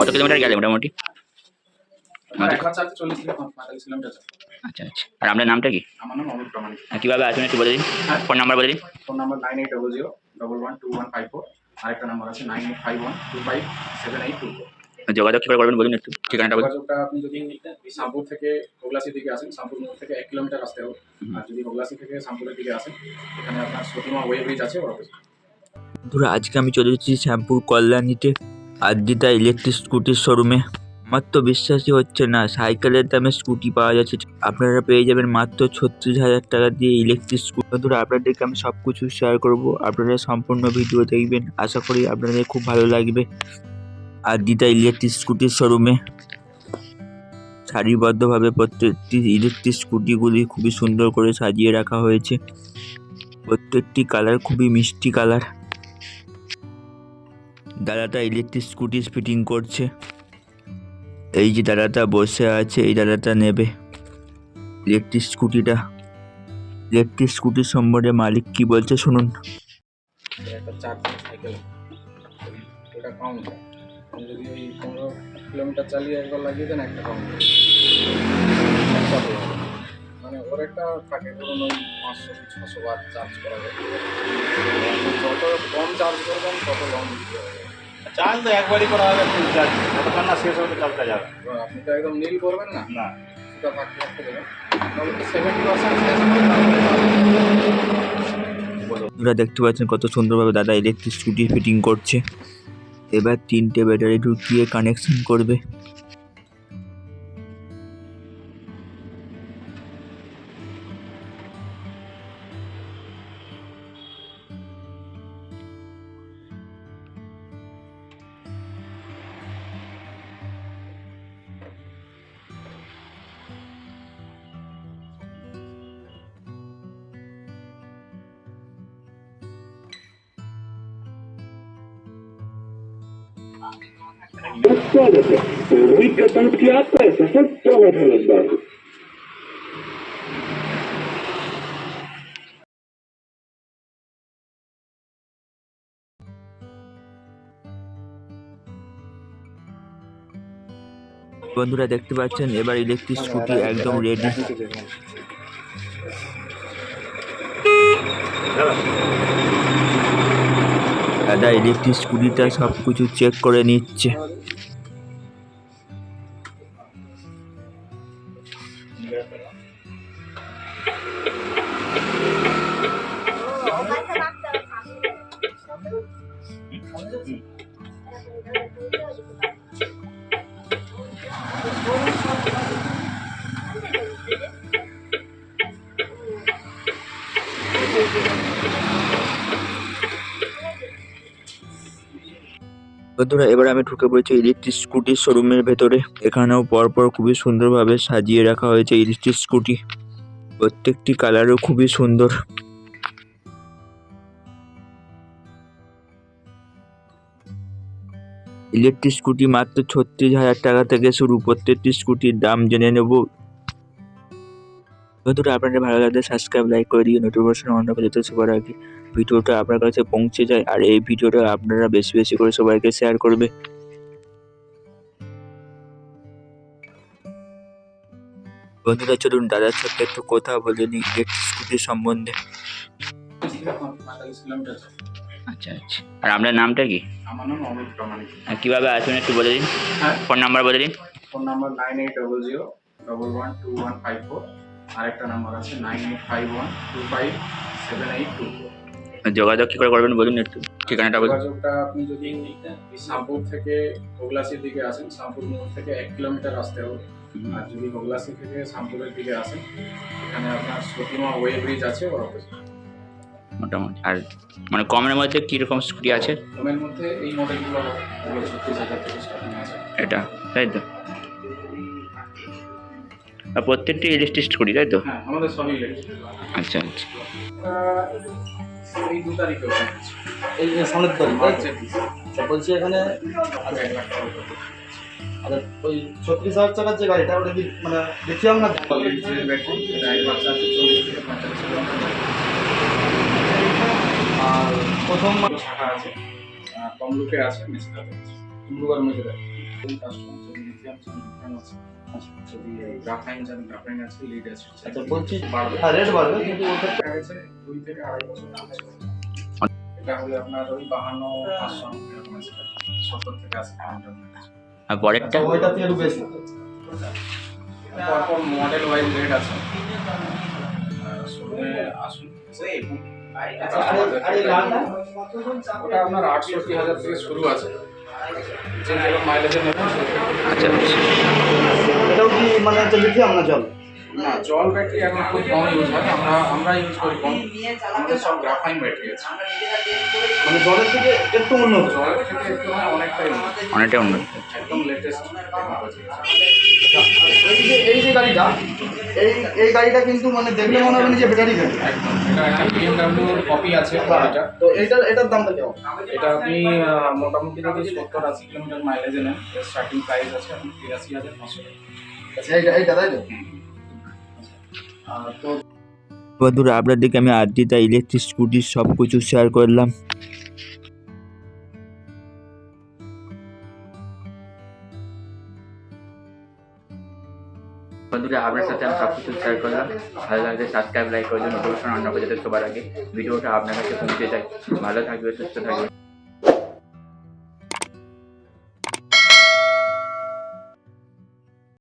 কত কিলোমিটার গেলে মোটামুটি? কিলোমিটার আচ্ছা আচ্ছা। আর আপনার নামটা কি? আমার নাম অমিত প্রামাণিক আর কীভাবে আসবেন একটু বলে দিন? হ্যাঁ। ফোন নাম্বার বলে দিন। Phone number nine eight double zero double one two one five four আরেকটা নাম্বার আছে nine eight five one two five seven eight two four. যোগাযোগ কী করে করবেন বলুন একটু ঠিকানাটা বলুন। যোগাযোগটা আপনি যদি থেকে দিকে আসেন মোড় থেকে এক কিলোমিটার আসতে হবে আর যদি হোগলাসি থেকে দিকে আসেন এখানে আপনার সতীমা ওয়ে ব্রিজ আছে ওর অপোজিট বন্ধুরা আজকে আমি চলে এসেছি শ্যামপুর কল্যাণীতে। আদ্রিতা ইলেকট্রিক স্কুটির শোরুমে আমার তো বিশ্বাসই হচ্ছে না, সাইকেলের দামে স্কুটি পাওয়া যাচ্ছে। আপনারা পেয়ে যাবেন মাত্র ছত্রিশ হাজার টাকা দিয়ে ইলেকট্রিক স্কুটি বন্ধুরা, আপনাদেরকে আমি সব কিছু শেয়ার করব, আপনারা সম্পূর্ণ ভিডিও দেখবেন। আশা করি আপনাদের খুব ভালো লাগবে। আদ্রিতা ইলেকট্রিক স্কুটির শোরুমে সারিবদ্ধভাবে প্রত্যেকটি ইলেকট্রিক স্কুটিগুলি খুবই সুন্দর করে সাজিয়ে রাখা হয়েছে। প্রত্যেকটি কালার খুবই মিষ্টি কালার দাদাটা ইলেকট্রিক স্কুটি ফিটিং করছে। এই যে দাদাটা বসে আছে, এই দাদাটা নেবে। ইলেকট্রিক স্কুটিটা ইলেকট্রিক স্কুটির সম্বন্ধে মালিক কি বলছে শুনুন। মানে ওর একটা থাকে, ধরুন ওই পাঁচশো ছশো বার চার্জ করা যায়। যত কম চার্জ করবেন, তত লং দিতে হবে। তো একবারই করা হবে যতক্ষণ না শেষ হবে যাবে। আপনি তো একদম নীল করবেন না? না। সেটা দেবেন। সেভেন্টি পার্সেন্ট আপনারা দেখতে পাচ্ছেন কত সুন্দরভাবে দাদা ইলেকট্রিক স্কুটি ফিটিং করছে। এবার তিনটে ব্যাটারি ঢুকিয়ে কানেকশন করবে। स्वागत है उम्मीद करता हूँ कि आपका यह सफर बहुत मजेदार हो বন্ধুরা দেখতে পাচ্ছেন এবার ইলেকট্রিক স্কুটি একদম রেডি দাদা ইলেকট্রিক স্কুটিটা সব কিছু চেক করে নিচ্ছে। বন্ধুরা, এবার আমি ঢুকে পড়েছি ইলেকট্রিক স্কুটির শোরুমের ভেতরে। এখানেও পরপর খুবই সুন্দরভাবে সাজিয়ে রাখা হয়েছে ইলেকট্রিক স্কুটি প্রত্যেকটি কালারও খুবই সুন্দর। ইলেকট্রিক স্কুটি মাত্র ছত্রিশ হাজার টাকা থেকে শুরু। প্রত্যেকটি স্কুটির দাম জেনে নেব। বন্ধুরা, আপনাদের ভালো লাগলে সাবস্ক্রাইব লাইক করে দিয়ে নোটিফিকেশন অন করে যেতে সবার আগে ভিডিওটা আপনার কাছে পৌঁছে যায় আর এই ভিডিওটা আপনারা বেশি বেশি করে সবাইকে শেয়ার করবে। বন্ধুরা চলুন দাদার সাথে একটু কথা বলে নিই ইলেকট্রিক স্কুটির সম্বন্ধে। আচ্ছা আচ্ছা। আর আপনার নামটা কি? আমার নাম অমিত প্রামাণিক। কীভাবে আসবেন একটু বলে দিন? হ্যাঁ। ফোন নাম্বার বলে দিন। Phone number nine eight double zero double one two one five four আরেকটা নাম্বার আছে nine eight five one two five seven eight two four যোগাযোগ কী করে করবেন বলুন একটু? ঠিকানাটা বলুন। যোগাযোগটা আপনি যদি শামপুর থেকে হোগলাসির দিকে আসেন শামপুর মোড় থেকে এক কিলোমিটার আসতে হবে। আর যদি হোগলাসি থেকে শামপুরের দিকে আসেন এখানে আপনার সতীমা ওয়ে ব্রিজ আছে ওর অপোজিট মোটামুটি। আর মানে কমের মধ্যে কীরকম স্কুটি আছে? রুমের মধ্যে এই মডেলগুলো ছত্রিশ হাজার থেকে স্টার্টিং আছে। এটা তাই তো? আর প্রত্যেকটি ইলেকট্রিক স্কুটি তাই তো? হ্যাঁ আমাদের সবই ইলেকট্রিক আচ্ছা আচ্ছা। এই দু তারিখে এই সামনের দল দিকে আচ্ছা বলছি এখানে করে। আচ্ছা ওই ছত্রিশ হাজার টাকার যে গাড়িটা ওটা কি মানে কিলোমিটার যাবে। আর প্রথম শাখা আছে তমলুকে আছে মেসিদাতে তমলুক আর মেসিদা ওই কাস্টমার যদি গ্রাফাইন গ্রাফাইন আছে লিড আচ্ছা বলছি হ্যাঁ রেট বাড়বে কিন্তু ওটা দেখা গেছে দুই থেকে আড়াই বছর এটা হলে আপনার ওই বাহান্ন পাঁচশো এরকম আছে সত্তর থেকে আশি আর পরেরটা? ওইটা থেকে একটু বেশি। পরপর মডেল ওয়াইজ রেট আছে। আসুন আচ্ছা ওটা আপনার আটষট্টি হাজার থেকে শুরু আছে। যে মাইলেজের আচ্ছা কি মানে হচ্ছে লিথিয়াম না জল? না জল ব্যাটারি এখন খুব কম ইউজ হয়। আমরা আমরা ইউজ করি কম। আমাদের সব গ্রাফাইন ব্যাটারি আছে। মানে জলের থেকে একটু উন্নত। জলের থেকে একটু মানে অনেকটাই উন্নত। অনেকটা উন্নত। একদম লেটেস্ট এই যে এই যে গাড়িটা এই এই গাড়িটা কিন্তু মানে দেখলে মনে হবে যে ব্যাটারি গাড়ি একদম এটা একটা বিএমডাব্লিউর কপি আছে এটা তো এইটার এটার দামটা কেমন? এটা আপনি মোটামুটি যদি সত্তর আশি কিলোমিটার মাইলেজ নেন স্টার্টিং প্রাইস আছে আপনি তিরাশি হাজার পাঁচশো টাকা। আচ্ছা এইটা এইটা তাই তো? তো বন্ধুরা আপনাদেরকে আমি ইলেকট্রিক স্কুটির সব কিছু শেয়ার করলাম। বন্ধুরা আপনার সাথে আমি সব কিছু শেয়ার করলাম। ভালো লাগলে সাবস্ক্রাইব লাইক করে দিন নোটিফিকেশন অন করে যাতে সবার আগে। ভিডিওটা আপনার কাছে পৌঁছে যায় ভালো থাকবে সুস্থ থাকবে